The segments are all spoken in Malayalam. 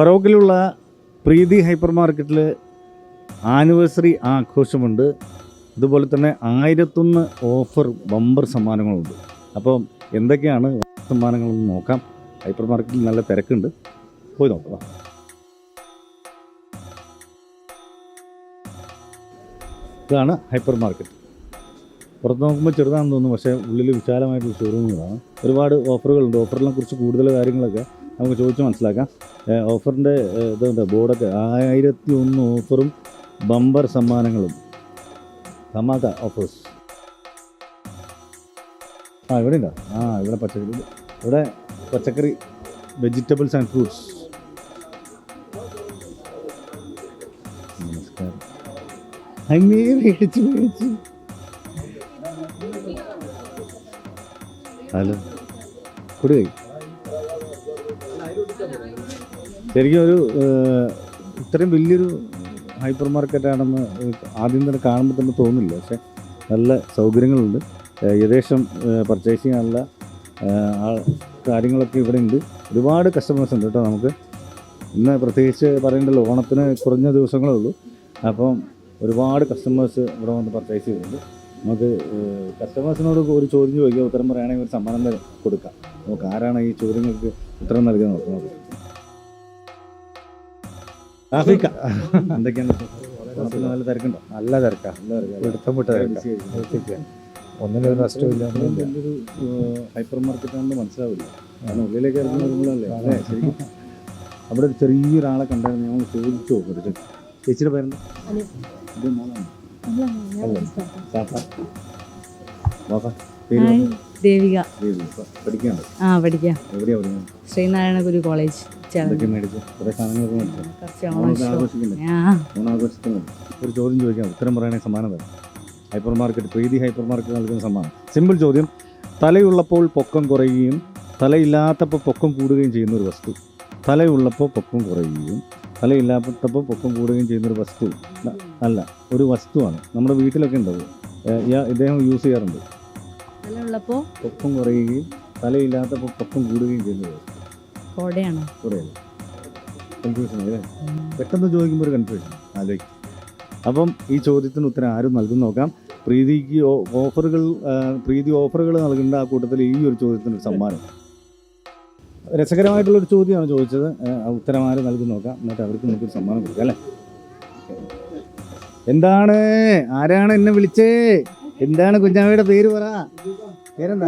ഫറോക്കിലുള്ള പ്രീതി ഹൈപ്പർ മാർക്കറ്റിൽ ആനിവേഴ്സറി ആഘോഷമുണ്ട്. അതുപോലെ തന്നെ ആയിരത്തൊന്ന് ഓഫർ ബമ്പർ സമ്മാനങ്ങളുണ്ട്. അപ്പോൾ എന്തൊക്കെയാണ് സമ്മാനങ്ങളെന്ന് നോക്കാം. ഹൈപ്പർ മാർക്കറ്റിൽ നല്ല തിരക്കുണ്ട്. പോയി നോക്കാം. ഇതാണ് ഹൈപ്പർ മാർക്കറ്റ്. പുറത്ത് നോക്കുമ്പോൾ ചെറുതാണെന്ന് തോന്നുന്നു പക്ഷേ ഉള്ളിൽ വിശാലമായിട്ടുള്ള ഷോറൂമുകളാണ് ഒരുപാട് ഓഫറുകളുണ്ട്. ഓഫറിനെ കുറിച്ച് കൂടുതൽ കാര്യങ്ങളൊക്കെ നമുക്ക് ചോദിച്ച് മനസ്സിലാക്കാം. ഓഫറിന്റെ ഇതുണ്ട് ബോർഡൊക്കെ ആയിരത്തി ഒന്ന് ഓഫറും ബമ്പർ സമ്മാനങ്ങളും. തമാക ഓഫേഴ്സ്. ആ ഇവിടെ ഉണ്ടോ? ആ ഇവിടെ പച്ചക്കറി ഇവിടെ പച്ചക്കറി വെജിറ്റബിൾസ് ആൻഡ് ഫ്രൂട്ട്സ്. നമസ്കാരം. ഹലോ. കൊടുകൈ ശരിക്കും ഒരു ഇത്രയും വലിയൊരു ഹൈപ്പർ മാർക്കറ്റാണെന്ന് ആദ്യം തന്നെ കാണുമ്പോൾ തന്നെ തോന്നില്ല. പക്ഷെ നല്ല സൗകര്യങ്ങളുണ്ട്. ഏകദേശം പർച്ചേസ് ചെയ്യാനുള്ള കാര്യങ്ങളൊക്കെ ഇവിടെ ഉണ്ട്. ഒരുപാട് കസ്റ്റമേഴ്സ് ഉണ്ട് കേട്ടോ നമുക്ക്. ഇന്ന് പ്രത്യേകിച്ച് പറയേണ്ടല്ലോ ഓണത്തിന് കുറഞ്ഞ ദിവസങ്ങളേ ഉള്ളൂ. അപ്പം ഒരുപാട് കസ്റ്റമേഴ്സ് ഇവിടെ വന്ന് പർച്ചേസ് ചെയ്യുന്നുണ്ട് നമുക്ക് കസ്റ്റമേഴ്സിനോട് ഒരു ചോദ്യം ചോദിക്കുക ഉത്തരം പറയുകയാണെങ്കിൽ ഒരു സമ്മാനം കൊടുക്കാം. നമുക്ക് ആരാണ് ഈ ചോദ്യങ്ങൾക്ക് ഉത്തരം നൽകുന്നത്? നോക്കാം നമുക്ക് ആഫ്രിക്ക. എന്തൊക്കെയാണ്? നല്ല തിരക്കുണ്ടോ? നല്ല തിരക്കാ. വിട്ട. ഒന്നിനും ഒരു നഷ്ടമില്ല ഹൈപ്പർ മാർക്കറ്റ് ആണെന്ന് മനസ്സിലാവില്ല. കാരണം ഉള്ളിലേക്ക് ഇറങ്ങി വരുമ്പോഴല്ലേ അല്ലേ? ശരിക്കും. അവിടെ ഒരു ചെറിയൊരാളെ കണ്ടായിരുന്നു. ഞങ്ങൾ ചോദിച്ചു? നോക്കരുത് ചേച്ചിയുടെ പേരെന്താ. ഇത് മോളാണ്? അല്ല, അല്ല. സാഫ പേര് ദേവിക. ദേവി. ആ പഠിക്കാം. ശ്രീനാരായണ ഗുരു കോളേജ് ഒരു ചോദ്യം ചോദിക്കാം. ഉത്തരം പറയണേ സമ്മാനം തരാം. Hyper market Preethi hyper market നൽകുന്ന സമ്മാനം. സിമ്പിൾ ചോദ്യം. തലയുള്ളപ്പോൾ പൊക്കം കുറയുകയും തലയില്ലാത്തപ്പോൾ പൊക്കം കൂടുകയും ചെയ്യുന്ന ഒരു വസ്തു. തലയുള്ളപ്പോൾ പൊക്കം കുറയുകയും തലയില്ലാത്തപ്പോൾ പൊക്കം കൂടുകയും ചെയ്യുന്ന ഒരു വസ്തു. അല്ല ഒരു വസ്തുവാണ്. നമ്മുടെ വീട്ടിലൊക്കെ ഉണ്ടാവും ഏഹ് ഇദ്ദേഹം യൂസ് ചെയ്യാറുണ്ട്. അതിലുള്ളപ്പോ പൊക്കം കുറയുകയും തലയില്ലാത്തപ്പോൾ പൊക്കം കൂടുകയും ചെയ്യുന്നത് കോടയാണോ. കുറയല്ല? കൺഫ്യൂഷൻ അല്ലേ? പെട്ടെന്ന് ചോദിക്കുമ്പോൾ ഒരു കൺഫ്യൂഷൻ ആലോചിക്കും. അപ്പം ഈ ചോദ്യത്തിന് ഉത്തരം ആരും നൽകും നോക്കാം. പ്രീതിക്ക് ഓഫറുകൾ പ്രീതി ഓഫറുകൾ നൽകേണ്ട ആ കൂട്ടത്തിൽ ഈ ഒരു ചോദ്യത്തിന് ഒരു സമ്മാനം. രസകരമായിട്ടുള്ള ഒരു ചോദ്യമാണ് ചോദിച്ചത്. ഉത്തരം ആരും നൽകും നോക്കാം. എന്നിട്ട് അവർക്ക് നമുക്കൊരു സമ്മാനം കൊടുക്കാം അല്ലേ? എന്താണ്? ആരാണ് എന്നെ വിളിച്ചേ? എന്താണ് കുഞ്ഞാമ്മയുടെ പേര് പറ? പേരെന്താ?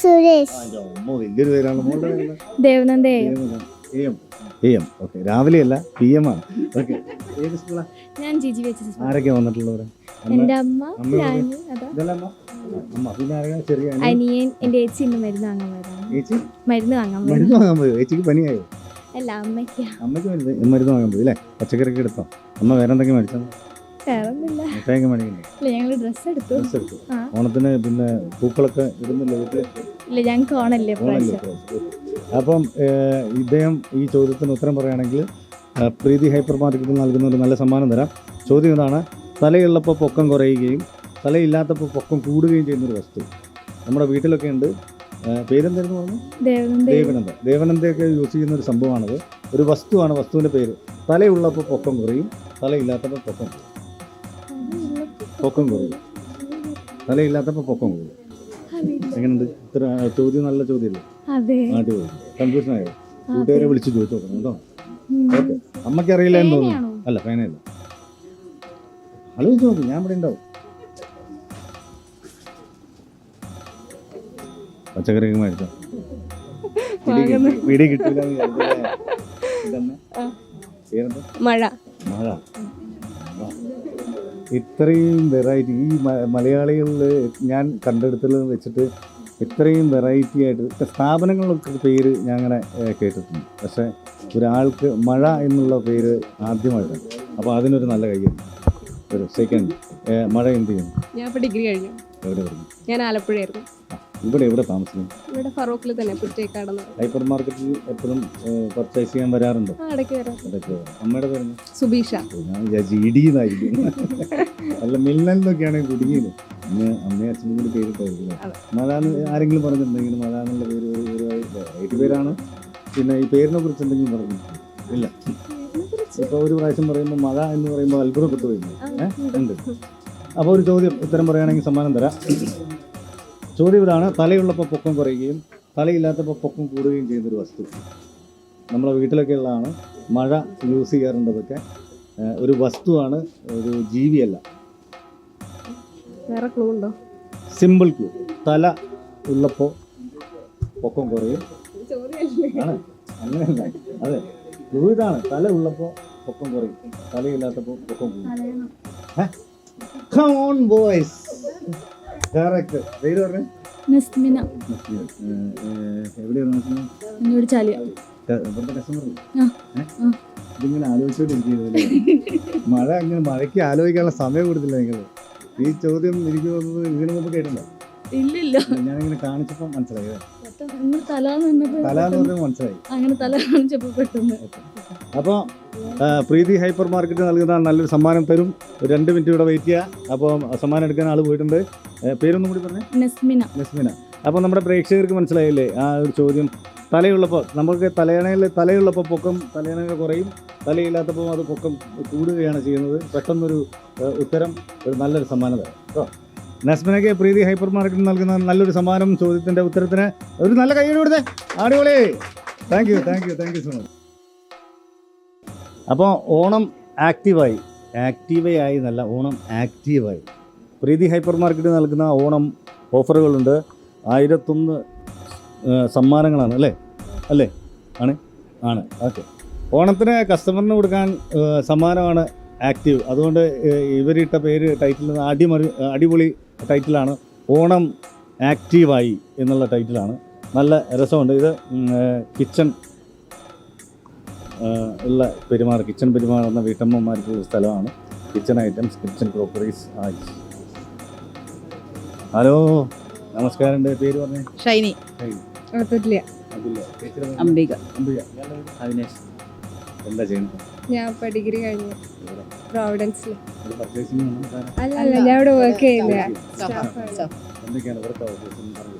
സുരേഷ്. ആ, അമ്മോ, വലിയൊരു പേരാണ് മോളുടെ പേരെന്താ? ദേവനന്ദേ A M. A M. Okay രാവിലെ അല്ല പി എം ആണ്. ഓക്കെ ഏത് സ്കൂളാ? ഞാൻ വെച്ച ആരൊക്കെ വന്നിട്ടുള്ളവര് അമ്മ എന്റെ അമ്മ അമ്മ ഞാൻ? അമ്മ? പിന്നെ ആരെങ്കിലും ചെറിയ അനിയൻ? എന്റെ ചേച്ചി ഇന്ന് മരുന്ന് വാങ്ങാൻ പോയതാണ്. ചേച്ചി മരുന്ന് വാങ്ങാൻ മരുന്ന് വാങ്ങാൻ പോയോ? ചേച്ചിക്ക് പനിയായോ? അല്ല അമ്മയ്ക്ക്. അമ്മയ്ക്ക് മരുന്ന് മരുന്ന് വാങ്ങാൻ പോയി അല്ലേ? പച്ചക്കറിയൊക്കെ എടുത്തോ? അമ്മ വേറെന്തൊക്കെ മരിച്ചോ മേടിച്ചോ ഇല്ല ഞങ്ങൾ ഡ്രസ്സ് എടുത്തു. ഡ്രസ്സ് എടുത്തു. ഓണത്തിന് പിന്നെ പൂക്കളൊക്കെ ഇടുന്നില്ല വീട്ടിൽ ഇല്ല ഞങ്ങൾക്ക് ഓണല്ലേ ഓണല്ലേ അപ്പം ഇദ്ദേഹം ഈ ചോദ്യത്തിന് ഉത്തരം പറയുകയാണെങ്കിൽ പ്രീതി ഹൈപ്പർ മാർക്കറ്റിൽ നൽകുന്ന ഒരു നല്ല സമ്മാനം തരാം. ചോദ്യം ഇതാണ് തലയുള്ളപ്പോൾ പൊക്കം കുറയുകയും തലയില്ലാത്തപ്പോൾ പൊക്കം കൂടുകയും ചെയ്യുന്ന ഒരു വസ്തു. നമ്മുടെ വീട്ടിലൊക്കെ ഉണ്ട്. പേരെന്തായിരുന്നു പറഞ്ഞു? ദേവനന്ദ. ദേവനന്ദയൊക്കെ യൂസ് ചെയ്യുന്ന ഒരു സംഭവമാണത്. ഒരു വസ്തുവാണ് വസ്തുവിന്റെ പേര്. തലയുള്ളപ്പോൾ പൊക്കം കുറയും തലയില്ലാത്തപ്പോൾ പൊക്കം കുറയും പൊക്കം കൂടും. തലയില്ലാത്തപ്പോൾ പൊക്കം കൂടും. എങ്ങനെയുണ്ട്? ഇത്ര ചോദ്യം നല്ല ചോദ്യമല്ലേ പോയി കൺഫ്യൂഷൻ ആയോ കൂട്ടുകാരെ വിളിച്ച് ചോദിച്ചു നോക്കണം കേട്ടോ. ഓക്കെ. അമ്മയ്ക്ക് അറിയില്ല എന്ന് തോന്നുന്നു. അല്ല ഫൈനല്ല ആലോചിച്ച് നോക്കും ഞാൻ ഇവിടെ ഉണ്ടാവും. പച്ചക്കറിയൊക്കെ മേടിച്ചോ? കിട്ടി- കിട്ടില്ല? മഴ. മഴ. ഇത്രയും വെറൈറ്റി ഈ മലയാളികളിൽ ഞാൻ കണ്ടെടുത്തിൽ വെച്ചിട്ട് ഇത്രയും വെറൈറ്റി ആയിട്ട് സ്ഥാപനങ്ങളൊക്കെ പേര് ഞാൻ അങ്ങനെ കേട്ടിട്ടുണ്ട്. പക്ഷേ ഒരാൾക്ക് മഴ എന്നുള്ള പേര് ആദ്യമായിട്ടാണ്. അപ്പോൾ അതിനൊരു നല്ല കയ്യുണ്ട് ഒരു സെക്കൻഡ് മഴ എന്ത് ചെയ്യുന്നു? ഞാൻ ഇപ്പോൾ ഡിഗ്രി കഴിഞ്ഞു. എവിടെ പറഞ്ഞു ഞാൻ ആലപ്പുഴയായിരുന്നു. ഇവിടെ എവിടെ താമസിക്കുന്നു? ഇവിടെ ഫറോക്കിൽ തന്നെ പുറ്റേക്കാടെന്ന് ഹൈപ്പർ മാർക്കറ്റിൽ എപ്പോഴും പർച്ചേസ് ചെയ്യാൻ വരാറുണ്ടോ? ഇടയ്ക്ക് വരാം അമ്മയുടെ പേര് സുബീഷ. ഞാൻ വിചാരിച്ചു ഇടിയെന്നായിരിക്കും അല്ല മിന്നലിനൊക്കെയാണ് കുടുങ്ങിയത്. അമ്മ അമ്മയും അച്ഛനും കൂടി പേരിട്ടായിരിക്കും മലാന്ന് ആരെങ്കിലും പറഞ്ഞിട്ടുണ്ടെങ്കിൽ മലാനുള്ള പേര് ഒരു പേരാണ്? പിന്നെ ഈ പേരിനെ കുറിച്ച് എന്തെങ്കിലും പറഞ്ഞു ഇല്ല. ഇപ്പോൾ ഒരു പ്രാവശ്യം പറയുമ്പോൾ മഴ എന്ന് പറയുമ്പോൾ അത്ഭുതപ്പെട്ടു പോയിരുന്നു ഏഹ് ഉണ്ട്. അപ്പോൾ ഒരു ചോദ്യം ഉത്തരം പറയുകയാണെങ്കിൽ സമ്മാനം തരാം. ചോദ്യം ഇതാണ് തലയുള്ളപ്പോൾ പൊക്കം കുറയുകയും തലയില്ലാത്തപ്പോൾ പൊക്കം കൂടുകയും ചെയ്യുന്നൊരു വസ്തു. നമ്മളെ വീട്ടിലൊക്കെ ഉള്ളതാണ് മഴ യൂസ് ചെയ്യാറുണ്ടതൊക്കെ. ഒരു വസ്തുവാണ് ഒരു ജീവിയല്ല. വേറെ ക്ലൂ ഉണ്ടോ? സിമ്പിൾ ക്ലൂ തല ഉള്ളപ്പോൾ പൊക്കം കുറയും. ആണ്. അങ്ങനെയല്ല. അതെ. ക്ലൂ ഇതാണ്. തല ഉള്ളപ്പോൾ പൊക്കം കുറയും. തലയില്ലാത്തപ്പോൾ പൊക്കം കൂടും. Come on, boys. Correct. പേര് പറഞ്ഞേ? നസ്മിന. എവിടെയാണ് നസ്മിന? എന്നോട് ചാലിയ. ക- ഇവിടുത്തെ കസ്റ്റമർ ആ, ആ. ഇതിങ്ങനെ ആലോചിച്ചോണ്ടിരിക്കുന്നത് മഴ അങ്ങനെ മഴയ്ക്ക് ആലോചിക്കാനുള്ള സമയം കൊടുത്തില്ല നിങ്ങൾ ഈ ചോദ്യം എനിക്ക് തോന്നുന്നത് ഇതിനു മുമ്പ് കേട്ടില്ല ഇല്ലില്ല. ഞാനിങ്ങനെ കാണിച്ചപ്പോൾ മനസ്സിലായി അങ്ങനെ തല പെട്ടെന്ന്. അപ്പോൾ പ്രീതി ഹൈപ്പർ മാർക്കറ്റ് നൽകുന്ന നല്ലൊരു സമ്മാനം തരും. ഒരു രണ്ട് മിനിറ്റ് ഇവിടെ വെയിറ്റ് ചെയ്യുക അപ്പോൾ സമ്മാനം എടുക്കാൻ ആൾ പോയിട്ടുണ്ട്. പേരൊന്നും കൂടി പറഞ്ഞേ? നസ്മിന. നസ്മിന. അപ്പോൾ നമ്മുടെ പ്രേക്ഷകർക്ക് മനസ്സിലായില്ലേ? ആ ഒരു ചോദ്യം. തലയുള്ളപ്പോൾ നമുക്ക് തലയണയിൽ തലയുള്ളപ്പോൾ പൊക്കം തലയണയിൽ കുറയും. തലയില്ലാത്തപ്പോൾ അത് പൊക്കം കൂടുകയാണ് ചെയ്യുന്നത്. പെട്ടെന്നൊരു ഉത്തരം ഒരു നല്ലൊരു സമ്മാനം തരാം. കേട്ടോ? നസ്മിനയ്ക്ക് പ്രീതി ഹൈപ്പർ മാർക്കറ്റ് നൽകുന്ന നല്ലൊരു സമ്മാനം ചോദ്യത്തിന്റെ ഉത്തരത്തിന് ഒരു നല്ല കൈയ്യോട് കൊടുത്തേ. അടിപൊളി. Thank you thank you thank you so much അപ്പോൾ ഓണം ആക്റ്റീവായി ആക്റ്റീവായി നല്ല ഓണം ആക്റ്റീവായി പ്രീതി ഹൈപ്പർ മാർക്കറ്റ് നൽകുന്ന ഓണം ഓഫറുകളുണ്ട്. ആയിരത്തൊന്ന് സമ്മാനങ്ങളാണ് അല്ലേ? അല്ലേ? ആണ് ആണ്. ഓക്കെ. ഓണത്തിന് കസ്റ്റമറിന് കൊടുക്കാൻ സമ്മാനമാണ് ആക്റ്റീവ് അതുകൊണ്ട് ഇവരിട്ട പേര് ടൈറ്റിൽ നിന്ന് അടിമറി അടിപൊളി ടൈറ്റിലാണ്. ഓണം ആക്റ്റീവായി എന്നുള്ള ടൈറ്റിലാണ്. നല്ല രസമുണ്ട്. ഇത് കിച്ചൺ ഉള്ള പെരുമാറ് കിച്ചൺ പെരുമാറുന്ന വീട്ടമ്മമാർക്കുള്ള സ്ഥലമാണ്. കിച്ചൺ ഐറ്റംസ് കിച്ചൺ ക്രോക്കറീസ് ആയി. ഹലോ നമസ്കാരം. പേര് പറഞ്ഞേ? ഷൈനി. അതില്ല അംബിക. അംബിക. അവിനേഷ്. എന്താ ചെയ്യുന്നത്? ഞാൻ ഇപ്പൊ ഡിഗ്രി കഴിഞ്ഞു പ്രോവിഡൻസിൽ അല്ല അല്ല ഞാൻ ഇവിടെ വർക്ക് ചെയ്യുന്ന എന്തൊക്കെയാണ് ഇവിടുത്തെ ഓഫീസ് എന്ന് പറയൂ.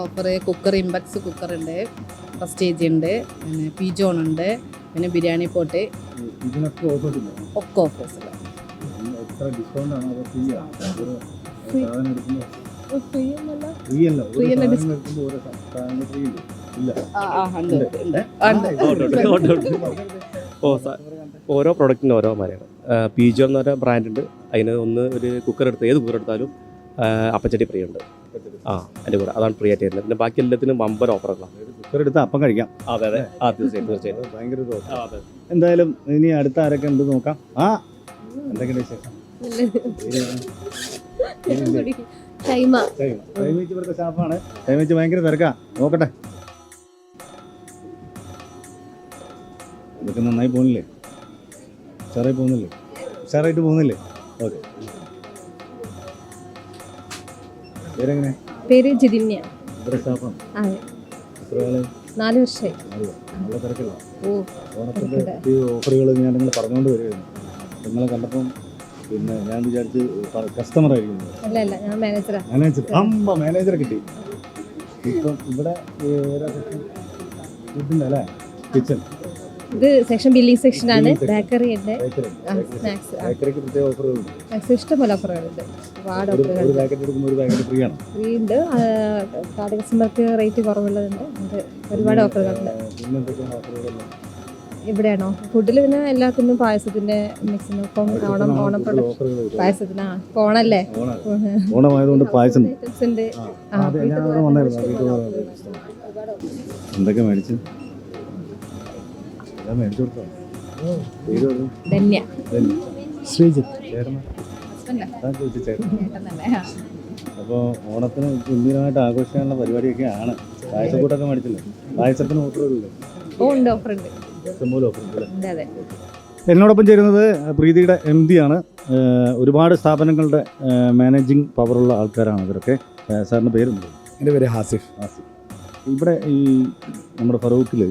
ഓഫർ കുക്കർ ഇമ്പക്സ് കുക്കർ ഉണ്ട് പ്രസ്റ്റേജ് ഉണ്ട് പിന്നെ പിജോൺ ഉണ്ട് പിന്നെ ബിരിയാണി പോട്ട്. ഒക്കെ ഓഫേഴ്സ് ഫ്രീ ഒന്നല്ല ഫ്രീ അല്ല. ഓ ഓരോ പ്രൊഡക്റ്റിന് ഓരോ മരയാണ് പി ജി എന്ന് പറഞ്ഞ ബ്രാൻഡ് ഉണ്ട്. അതിന് ഒന്ന് ഒരു കുക്കർ എടുത്ത് ഏത് കുക്കർ എടുത്താലും അപ്പച്ചട്ടി ഫ്രീ ഉണ്ട്. ആ അതിന്റെ കൂടെ. അതാണ് ഫ്രീ ആയിട്ട് വരുന്നത്. പിന്നെ ബാക്കി എല്ലാത്തിനും വമ്പർ ഓഫറുകളാണ് കുക്കർ എടുത്ത് അപ്പം കഴിക്കാം. അതെ അതെ. ആ തീർച്ചയായും തീർച്ചയായും. ഭയങ്കര എന്തായാലും ഇനി അടുത്ത ആരൊക്കെ ഉണ്ട് നോക്കാം. ആ എന്തൊക്കെയുണ്ട് വിശേഷം? ഭയങ്കര തിരക്കാ. നോക്കട്ടെ. ഇതൊക്കെ നന്നായി പോകുന്നില്ലേ? ഉഷാറായി പോകുന്നില്ലേ? ഉഷാറായിട്ട് പോകുന്നില്ലേ? ഓക്കെ. പേരെങ്ങനെ? പേര് ജിതിന്യ. ഇവിടെ സ്റ്റാഫാണ് അതെ. എത്ര ആൾ നാല് വർഷമായി നല്ല തിരക്കില്ല ഓ ഓണത്തിന്റെ ഈ ഓഫറുകൾ ഞാൻ നിങ്ങൾ പറഞ്ഞുകൊണ്ട് വരികയായിരുന്നു. നിങ്ങളെ കണ്ടപ്പം പിന്നെ ഞാൻ വിചാരിച്ച് കസ്റ്റമർ ആയിരിക്കും അല്ല അല്ല ഞാൻ മാനേജറാ മാനേജർ അമ്മ മാനേജറെ കിട്ടി. ഇപ്പം ഇവിടെ കിച്ചൺ ഇത് സെക്ഷൻ ബില്ലിംഗ് സെക്ഷൻ ആണ്. ബേക്കറി ഉണ്ട്. സ്നാക്സ് സ്നാക്സ് ഇഷ്ടംപോലെ ഓഫറുകളുണ്ട് ഒരുപാട് ഒരു ഒരു ഓഫറുകളുണ്ട് ഫ്രീ ഉണ്ട്. കാർഡ് കസ്റ്റമർക്ക് റേറ്റ് കുറവുള്ളതുണ്ട്. ഒരുപാട് ഓഫറുകളുണ്ട് ഇവിടെയാണോ? ഫുഡിൽ പിന്നെ എല്ലാത്തിനും പായസത്തിന്റെ മിക്സിന് ഇപ്പം ഓണം ഓണം പായസത്തിന് ഓണല്ലേ? ഓണം. ഓണമായതുകൊണ്ട് പായസം. ഉണ്ട്. എന്തൊക്കെ മേടിച്ചു? ധന്യ. ശ്രീജിത്ത്. അപ്പോൾ ഓണത്തിന് ഗംഭീരമായിട്ട് ആഘോഷിക്കാനുള്ള പരിപാടിയൊക്കെ ആണ് പായസക്കൂട്ടൊക്കെ മേടിച്ചില്ലേ? പായസത്തിന് ഓഫറുകളില്ലേ എന്നോടൊപ്പം ചേരുന്നത് പ്രീതിയുടെ എം ഡി ആണ്. ഒരുപാട് സ്ഥാപനങ്ങളുടെ മാനേജിങ് പവറുള്ള ആൾക്കാരാണ് ഇവരൊക്കെ. സാറിന്റെ പേരുണ്ട് എന്റെ പേര് ഹാസിഫ്. ഹാസിഫ്. ഇവിടെ ഈ നമ്മുടെ ഫറൂഖിൽ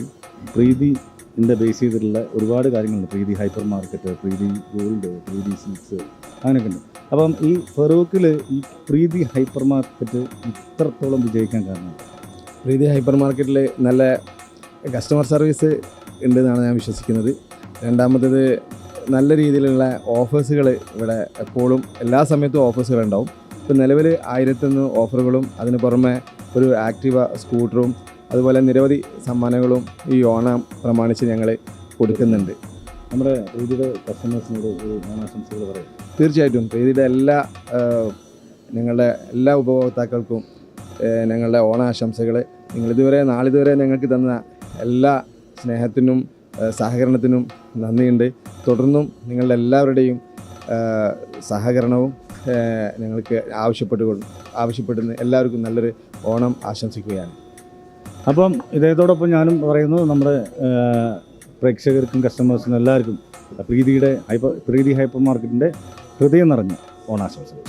പ്രീതിന്റെ ബേസ് ചെയ്തിട്ടുള്ള ഒരുപാട് കാര്യങ്ങളുണ്ട്. Preethi hyper market Preethi gold Preethi silks അങ്ങനെയൊക്കെ ഉണ്ട്. അപ്പം ഈ ഫറൂഖിൽ ഈ പ്രീതി ഹൈപ്പർ മാർക്കറ്റ് ഇത്രത്തോളം വിജയിക്കാൻ കാരണം? പ്രീതി ഹൈപ്പർ മാർക്കറ്റിൽ നല്ല കസ്റ്റമർ സർവീസ് ഉണ്ടെന്നാണ് ഞാൻ വിശ്വസിക്കുന്നത്. രണ്ടാമത്തേത് നല്ല രീതിയിലുള്ള ഓഫേഴ്സുകൾ ഇവിടെ എപ്പോഴും എല്ലാ സമയത്തും ഓഫേഴ്സുകൾ ഉണ്ടാവും. ഇപ്പോൾ നിലവിൽ ആയിരത്തൊന്ന് ഓഫറുകളും അതിന് പുറമെ ഒരു ആക്റ്റീവ സ്കൂട്ടറും അതുപോലെ നിരവധി സമ്മാനങ്ങളും ഈ ഓണം പ്രമാണിച്ച് ഞങ്ങൾ കൊടുക്കുന്നുണ്ട്. നമ്മുടെ പ്രീതിയുടെ കസ്റ്റമേഴ്സിനോട് ഒരു ഓണാശംസകൾ പറയും. തീർച്ചയായിട്ടും. പ്രീതിയുടെ എല്ലാ നിങ്ങളുടെ ഞങ്ങളുടെ എല്ലാ ഉപഭോക്താക്കൾക്കും ഞങ്ങളുടെ ഓണാശംസകൾ നിങ്ങളിതുവരെ നാളിതുവരെ ഞങ്ങൾക്ക് തന്ന എല്ലാ സ്നേഹത്തിനും സഹകരണത്തിനും നന്ദിയുണ്ട്. തുടർന്നും നിങ്ങളുടെ എല്ലാവരുടെയും സഹകരണവും ഞങ്ങൾക്ക് ആവശ്യപ്പെട്ടുകൊണ്ട് ആവശ്യപ്പെടുന്ന എല്ലാവർക്കും നല്ലൊരു ഓണം ആശംസിക്കുകയാണ്. അപ്പം ഇദ്ദേഹത്തോടൊപ്പം ഞാനും പറയുന്നു നമ്മുടെ പ്രേക്ഷകർക്കും കസ്റ്റമേഴ്സിനും എല്ലാവർക്കും പ്രീതിയുടെ ഹൈപ്പർ പ്രീതി ഹൈപ്പർ മാർക്കറ്റിന്റെ ഹൃദയം നിറഞ്ഞ ഓണാശംസകൾ.